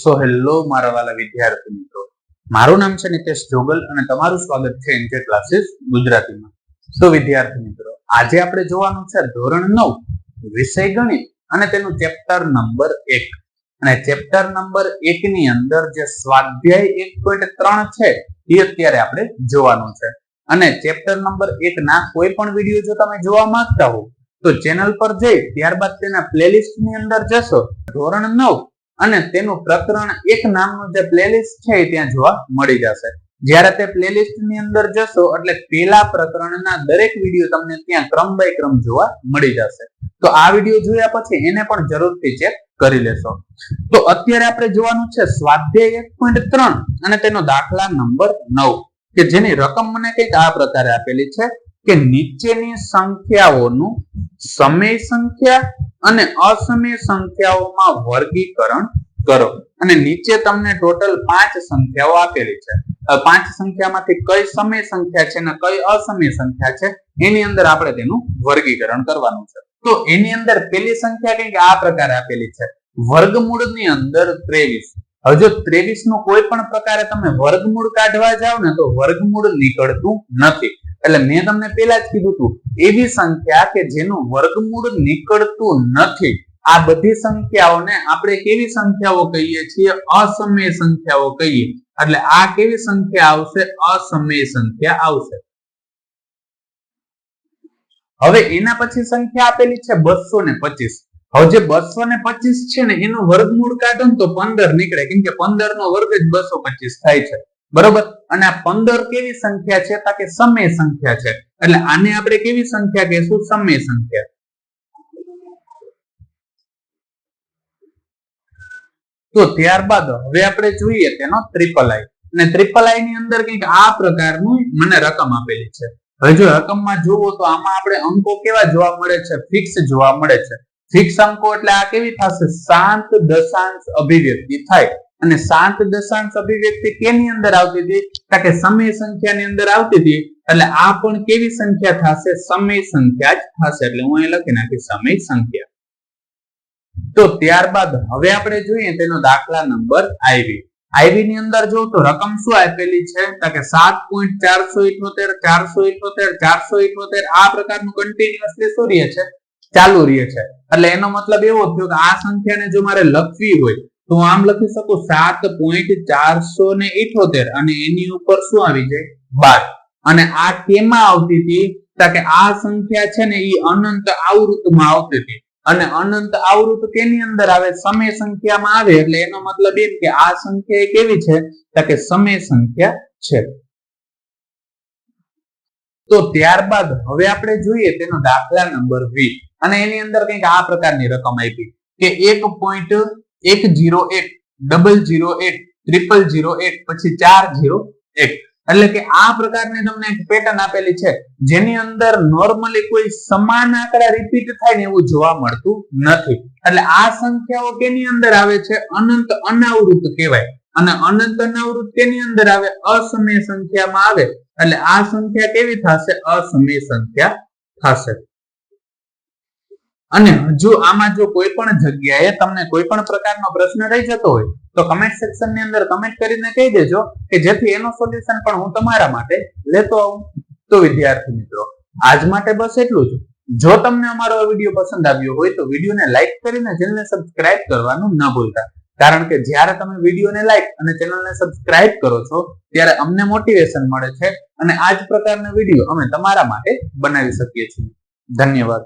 So hello મારા વાલા વિદ્યાર્થી મિત્રો. મારું નામ છે નિતેશ જોગલ અને તમારું સ્વાગત છે એનકે ક્લાસીસ ગુજરાતીમાં. તો વિદ્યાર્થી મિત્રો, આજે આપણે જોવાનું છે ધોરણ નવ, વિષય ગણિત અને તેનું ચેપ્ટર નંબર એક. અને ચેપ્ટર નંબર એક ની અંદર જે સ્વાધ્યાય એક પોઈન્ટ ત્રણ છે એ અત્યારે આપણે જોવાનું છે. અને ચેપ્ટર નંબર એક ના કોઈ પણ વીડિયો જો તમે જોવા માંગતા હો, તો ચેનલ પર જઈ ત્યારબાદ તેના પ્લેલિસ્ટની અંદર જશો. ધોરણ નવ અને તેનું પ્રકરણ એક નામનું જે પ્લેલિસ્ટ છે ત્યાં જોવા મળી જશે. જ્યારે તે પ્લેલિસ્ટની અંદર જશો, એટલે પેલા પ્રકરણના દરેક વીડિયો તમને ત્યાં ક્રમ બાય ક્રમ જોવા મળી જશે. તો આ વીડિયો જોયા પછી એને પણ જરૂરથી ચેક કરી લેશો. તો અત્યારે આપણે જોવાનું છે સ્વાધ્યાય એક પોઈન્ટ ત્રણ અને તેનો દાખલા નંબર નવ, કે જેની રકમ મને કંઈક આ પ્રકારે આપેલી છે. કે નીચેની સંખ્યાઓનું સમય સંખ્યા અને અસમય સંખ્યાઓમાં વર્ગીકરણ કરો. અને નીચે તમને ટોટલ પાંચ સંખ્યાઓ આપેલી છે. પાંચ સંખ્યામાંથી કઈ સમય સંખ્યા છે અને કઈ અસમય સંખ્યા છે, એની અંદર આપણે તેનું વર્ગીકરણ કરવાનું છે. તો એની અંદર પેલી સંખ્યા કંઈક આ પ્રકારે આપેલી છે. વર્ગમૂળની અંદર ત્રેવીસ. હવે જો ત્રેવીસ નો કોઈ પણ પ્રકારે તમે વર્ગમૂળ કાઢવા જાવ ને તો વર્ગમૂળ નીકળતું નથી. એટલે મેં તમને પેલા જ કીધું હતું, એવી સંખ્યા કે જેનું વર્ગમૂળ નીકળતું નથી. આ બધી સંખ્યાઓને આપણે કેવી સંખ્યાઓ કહીએ છીએ? અસમય સંખ્યાઓ કહીએ. એટલે આ કેવી સંખ્યા આવશે? અસમય સંખ્યા આવશે. હવે એના પછી સંખ્યા આપેલી છે બસો ને પચીસ. હવે જે બસો ને પચીસ છે ને, એનું વર્ગમૂળ કાઢો ને તો પંદર નીકળે. કેમ કે પંદર નો વર્ગ જ બસો પચીસ થાય છે. બરોબર? અને આ પંદર કેવી સંખ્યા છે? કે સમય સંખ્યા છે? એટલે આને આપણે કેવી સંખ્યા કહીશું? સમય સંખ્યા. તો ત્યારબાદ હવે આપણે જોઈએ તેનો ટ્રિપલ આઈ અને ટ્રિપલ આઈ ની અંદર કંઈક આ પ્રકારનું મને રકમ આપેલી છે. હવે જો રકમમાં જુઓ તો આમાં આપણે અંકો કેવા જોવા મળે છે? ફિક્સ જોવા મળે છે. ફિક્સ અંકો એટલે આ કેવી થશે? શાંત દશાંશ અભિવ્યક્તિ થાય. અને શાંત દશાંશ અભિવ્યક્તિ કેની અંદર આવતી હતી? કારણ કે સમય સંખ્યાની અંદર આવતી હતી. એટલે આ પણ કેવી સંખ્યા થશે? સમય સંખ્યા જ થશે. એટલે હું અહીં લખી નાખી સમય સંખ્યા. તો ત્યારબાદ હવે આપણે જોઈએ તેનો દાખલા નંબર આઈવી આઈવી ની અંદર જો તો રકમ શું આપેલી છે? તો કે સાત પોઈન્ટ ચારસો ઇઠોતેર ચારસો ઇઠોતેર ચારસો ઇઠોતેર આ પ્રકારનું કન્ટિન્યુઅસલી શું રહે છે? ચાલુ રહે છે. એટલે એનો મતલબ એવો થયો કે આ સંખ્યાને જો મારે લખવી હોય તો આમ લખી શકો, સાત પોઈન્ટ ચારસો ને ઇઠોતેર. અને એની ઉપર શું આવી જાય? બાર. અને આ કેમાં આવતી હતી? કે આ સંખ્યા છે ને એ અનંત આવૃતમાં આવતી હતી. અને અનંત આવૃત કેની અંદર આવે? સમય સંખ્યામાં આવે. એટલે એનો મતલબ એમ કે આ સંખ્યા કેવી છે? કે સમય સંખ્યા છે. તો ત્યારબાદ હવે આપણે જોઈએ તેનો દાખલા નંબર વી. અને એની અંદર કંઈક આ પ્રકારની રકમ આપી. કે એક પોઈન્ટ એક જીરો એક, ડબલ જીરો એક ટ્રિપલ જીરો એક, પછી ચાર જીરો એક. એટલે કે આ પ્રકારની તમને એક પેટર્ન આપેલી છે, જેની અંદર નોર્મલી કોઈ સમાન આંકડા રિપીટ થાય ને એવું જોવા મળતું નથી. એટલે આ સંખ્યાઓ કેની અંદર આવે છે? અનંત અનાવૃત કહેવાય. અને અનંત અનાવૃત કેની અંદર આવે? અસમય સંખ્યામાં આવે. એટલે આ સંખ્યા કેવી થશે? અસમય સંખ્યા થશે. અને જો આમાં જો કોઈ પણ જગ્યાએ તમને કોઈ પણ પ્રકારનો પ્રશ્ન રહી જતો હોય, તો કમેન્ટ સેક્શનની અંદર કમેન્ટ કરીને કહી દેજો કે જેથી એનો સોલ્યુશન પણ હું તમારા માટે લેતો આવું. તો વિદ્યાર્થી મિત્રો, આજ માટે બસ એટલું જ. જો તમને અમારો વીડિયો પસંદ આવ્યો હોય, તો વિડીયોને લાઈક કરીને ચેનલને સબસ્ક્રાઇબ કરવાનું ન ભૂલતા. કારણ કે જ્યારે તમે વિડીયોને લાઈક અને ચેનલને સબસ્ક્રાઇબ કરો છો, ત્યારે અમને મોટિવેશન મળે છે અને આ જ પ્રકારના વીડિયો અમે તમારા માટે બનાવી શકીએ છીએ. ધન્યવાદ.